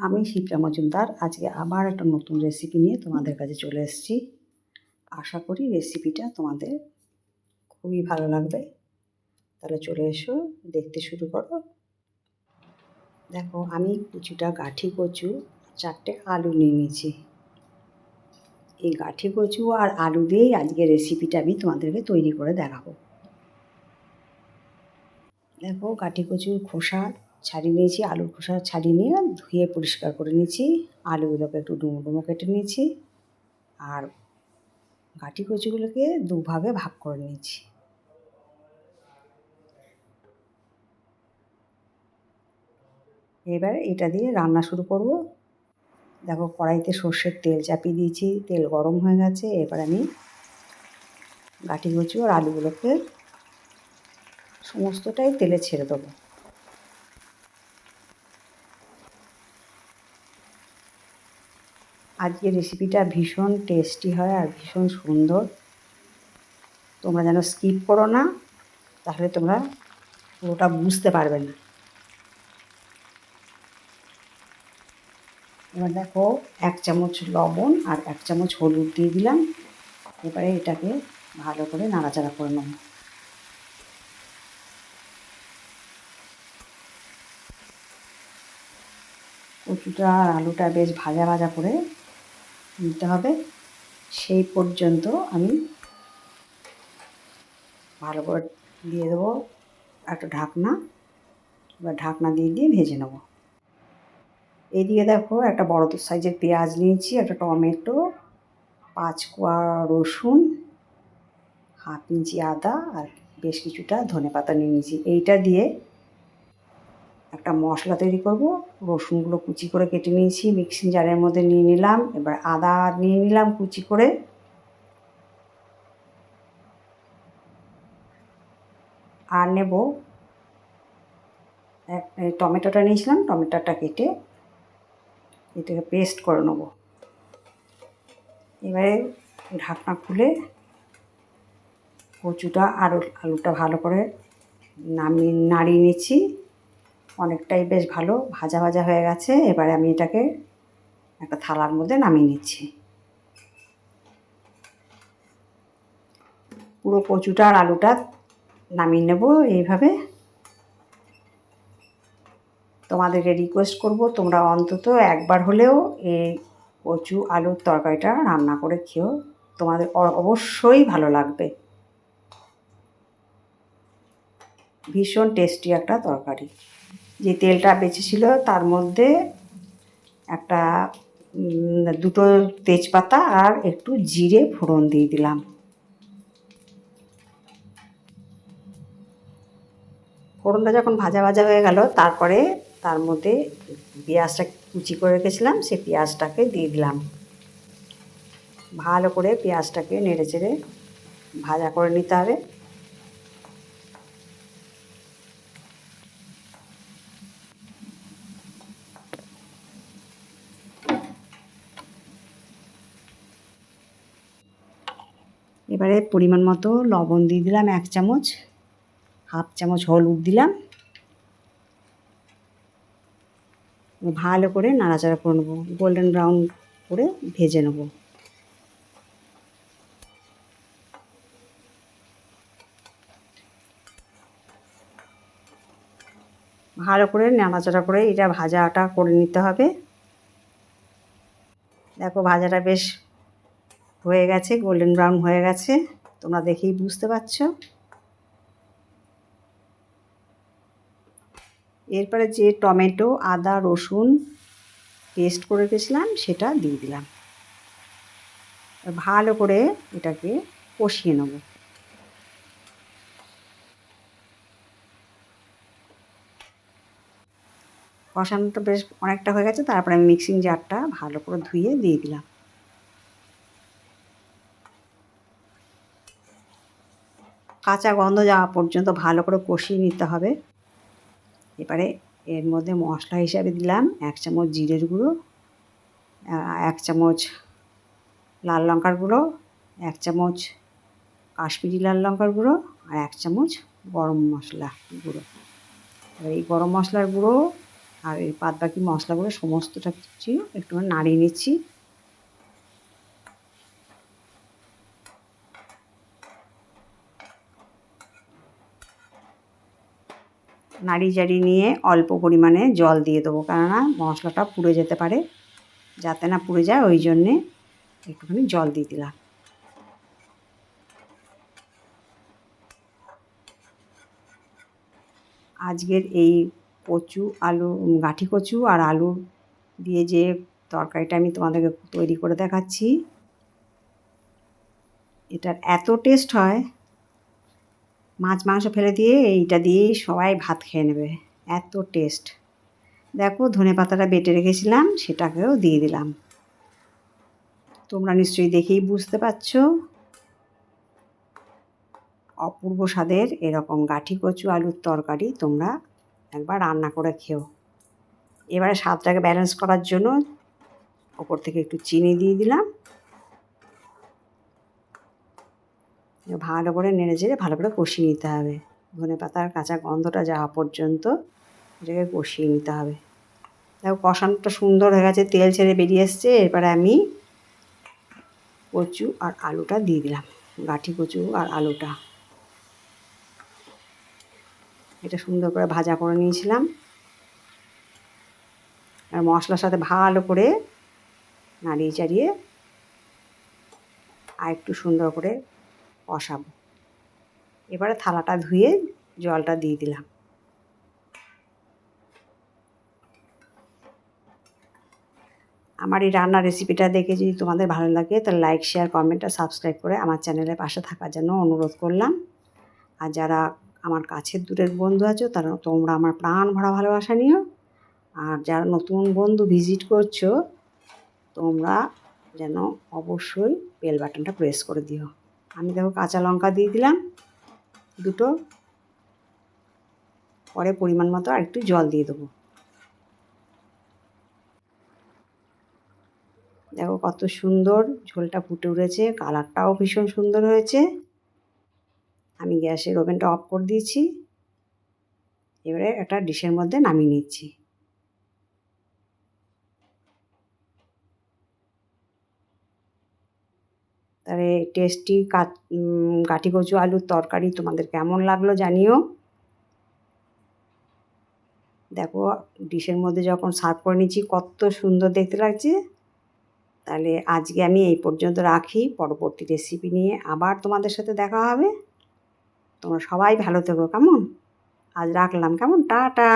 আমি শিপ্রা মজুমদার। আজকে আবার একটা নতুন রেসিপি নিয়ে তোমাদের কাছে চলে এসেছি। আশা করি রেসিপিটা তোমাদের খুবই ভালো লাগবে। তাহলে চলে এসো, দেখতে শুরু করো। দেখো, আমি কিছুটা গাঠি কচু, চারটে আলু নিয়ে নিয়েছি। এই গাঠি কচু আর আলু দিয়েই আজকে রেসিপিটা আমি তোমাদেরকে তৈরি করে দেখাবো। দেখো, গাঠি কচুর খোসা ছাড়িয়ে নিয়েছি, আলুর খোসা ছাড়িয়ে নিয়ে ধুয়ে পরিষ্কার করে নিয়েছি। আলুগুলোকে একটু ডুমো ডুমো কেটে নিয়েছি আর গাঠি কচুগুলোকে দুভাগে ভাগ করে নিয়েছি। এবার এটা দিয়ে রান্না শুরু করব। দেখো কড়াইতে সর্ষের তেল চাপিয়ে দিয়েছি, তেল গরম হয়ে গেছে। এবার আমি গাঠি কচু আর আলুগুলোকে সমস্তটাই তেলে ছেড়ে দেবো। আজকের রেসিপিটা ভীষণ টেস্টি হয় আর ভীষণ সুন্দর। তোমরা যেন স্কিপ করো না, তাহলে তোমরা পুরোটা বুঝতে পারবে না। এবার দেখো, এক চামচ লবণ আর এক চামচ হলুদ দিয়ে দিলাম। এবারে এটাকে ভালো করে নাড়াচাড়া করে নেব। কচুটা আর আলুটা বেশ ভাজা ভাজা করে নিতে হবে। সেই পর্যন্ত আমি ভালো করে দিয়ে দেবো একটা ঢাকনা। এবার ঢাকনা দিয়ে দিয়ে ভেজে নেব। এদিকে দেখো একটা বড় সাইজের পেঁয়াজ নিয়েছি, একটা টমেটো, পাঁচ কোয়া রসুন, হাফ ইঞ্চি আদা আর বেশ কিছুটা ধনে পাতা নিয়ে নিয়েছি। এইটা দিয়ে একটা মশলা তৈরি করব, রসুনগুলো কুচি করে কেটে নিয়েছি মিক্সিং জারের মধ্যে নিয়ে নিলাম, এবার আদা নিয়ে নিলাম কুচি করে। আর নেব টমেটোটা নিয়েছিলাম, টমেটোটা কেটে এটাকে পেস্ট করে নেব। এবারে ঢাকনা খুলে কচুটা আর আলুটা ভালো করে নামিয়ে, নাড়িয়ে নিচ্ছি। অনেকটাই বেশ ভালো, ভাজা ভাজা হয়ে গেছে। এবারে আমি এটাকে একটা থালার মধ্যে নামিয়ে নিচ্ছি। পুরো কচুটা আর আলুটা নামিয়ে নেব এইভাবে। তোমাদেরকে রিকোয়েস্ট করব, তোমরা অন্তত একবার হলেও এই কচু আলুর তরকারিটা রান্না করে খেও। তোমাদের অবশ্যই ভালো লাগবে। ভীষণ টেস্টি একটা তরকারি। যে তেলটা বেঁচেছিল তার মধ্যে একটা দুটো তেজপাতা আর একটু জিরে ফোড়ন দিয়ে দিলাম। ফোড়নটা যখন ভাজা ভাজা হয়ে গেল, তারপরে তার মধ্যে পেঁয়াজটা কুচি করে রেখেছিলাম সেই পেঁয়াজটাকে দিয়ে দিলাম। ভালো করে পেঁয়াজটাকে নেড়ে চেড়ে ভাজা করে নিতে হবে। এবারে পরিমাণ মতো লবণ দিয়ে দিলাম, এক চামচ, হাফ চামচ হলুদ দিলাম। ভালো করে নাড়াচাড়া করে নেব, গোল্ডেন ব্রাউন করে ভেজে নেব। ভালো করে নাড়াচাড়া করে এটা ভাজাটা করে নিতে হবে। দেখো ভাজাটা বেশ হয়ে গেছে গোল্ডেন ব্রাউন হয়ে গেছে। তোমরা দেখেই বুঝতে পারছ। এরপরে যে টমেটো, আদা, রসুন পেস্ট করে রেখেছিলাম, সেটা দিয়ে দিলাম। ভালো করে এটাকে কষিয়ে নেব। কষানোটা বেশ অনেকটা হয়ে গেছে, তারপরে আমি মিক্সিং জারটা ভালো করে ধুয়ে দিয়ে দিলাম। কাঁচা গন্ধ যাওয়া পর্যন্ত ভালো করে কষিয়ে নিতে হবে। এবারে এর মধ্যে মশলা হিসাবে দিলাম এক চামচ জিরের গুঁড়ো এক চামচ লাল লঙ্কার গুঁড়ো, এক চামচ কাশ্মীরি লাল লঙ্কার গুঁড়ো আর এক চামচ গরম মশলা গুঁড়ো। এই গরম মশলার গুঁড়ো আর এই বাদ বাকি মশলাগুলো সমস্তটা কিছু একটু নাড়িয়ে নিচ্ছি। নাড়ি জাড়ি নিয়ে অল্প পরিমাণে জল দিয়ে দেবো। কেননা মশলাটা পুড়ে যেতে পারে, যাতে না পুড়ে যায়, ওই জন্যে একটুখানি জল দিয়ে দিলাম। আজকের এই কচু আলু, গাঁঠি কচু আর আলু দিয়ে যে তরকারিটা আমি তোমাদেরকে তৈরি করে দেখাচ্ছি, এটার এত টেস্ট হয় মাছ, মাংস ফেলে দিয়ে এইটা দিয়েই সবাই ভাত খেয়ে নেবে। এত টেস্ট। দেখো, ধনে পাতাটা বেটে রেখেছিলাম, সেটাকেও দিয়ে দিলাম। তোমরা নিশ্চয়ই দেখেই বুঝতে পারছ। অপূর্ব স্বাদের এরকম গাঠি কচু আলুর তরকারি তোমরা একবার রান্না করে খেও। এবারে স্বাদটাকে ব্যালেন্স করার জন্য ওপর থেকে একটু চিনি দিয়ে দিলাম। ভালো করে নেড়ে চেড়ে ভালো করে কষিয়ে নিতে হবে। ধনে পাতার কাঁচা গন্ধটা যাওয়া পর্যন্ত এটাকে কষিয়ে নিতে হবে। দেখো কষানোটা সুন্দর হয়ে গেছে, তেল ছেড়ে বেরিয়ে এসছে। এরপরে আমি কচু আর আলুটা দিয়ে দিলাম, গাঠি কচু আর আলুটা। এটা সুন্দর করে ভাজা করে নিয়েছিলাম। আর মশলার সাথে ভালো করে নাড়িয়ে চাড়িয়ে আর একটু সুন্দর করে কষাবো এবারে থালাটা ধুয়ে জলটা দিয়ে দিলাম। আমার এই রান্নার রেসিপিটা দেখে যদি তোমাদের ভালো লাগে, তাহলে লাইক শেয়ার কমেন্ট আর সাবস্ক্রাইব করে আমার চ্যানেলের পাশে থাকার জন্য অনুরোধ করলাম। আর যারা আমার কাছের দূরের বন্ধু আছো, তারা তোমরা আমার প্রাণ ভরা ভালোবাসা নিও। আর যারা নতুন বন্ধু ভিজিট করছ, তোমরা যেন অবশ্যই বেল বাটনটা প্রেস করে দিও। আমি দেখো কাঁচা লঙ্কা দিয়ে দিলাম, দুটো। পরে পরিমাণ মতো আর একটু জল দিয়ে দেবো। দেখো কত সুন্দর ঝোলটা ফুটে উঠেছে, কালারটাও ভীষণ সুন্দর হয়েছে। আমি গ্যাসের ওভেনটা অফ করে দিয়েছি। এবারে একটা ডিশের মধ্যে নামিয়ে নিচ্ছি। তাহলে টেস্টি কাঠি কচু আলুর তরকারি তোমাদের কেমন লাগল জানিও। দেখো ডিশের মধ্যে যখন সার্ভ করে নিচ্ছি কত সুন্দর দেখতে লাগছে। তাহলে আজকে আমি এই পর্যন্ত রাখি। পরবর্তী রেসিপি নিয়ে আবার তোমাদের সাথে দেখা হবে। তোমরা সবাই ভালো থেকো, কেমন? আজ রাখলাম, কেমন? টাটা!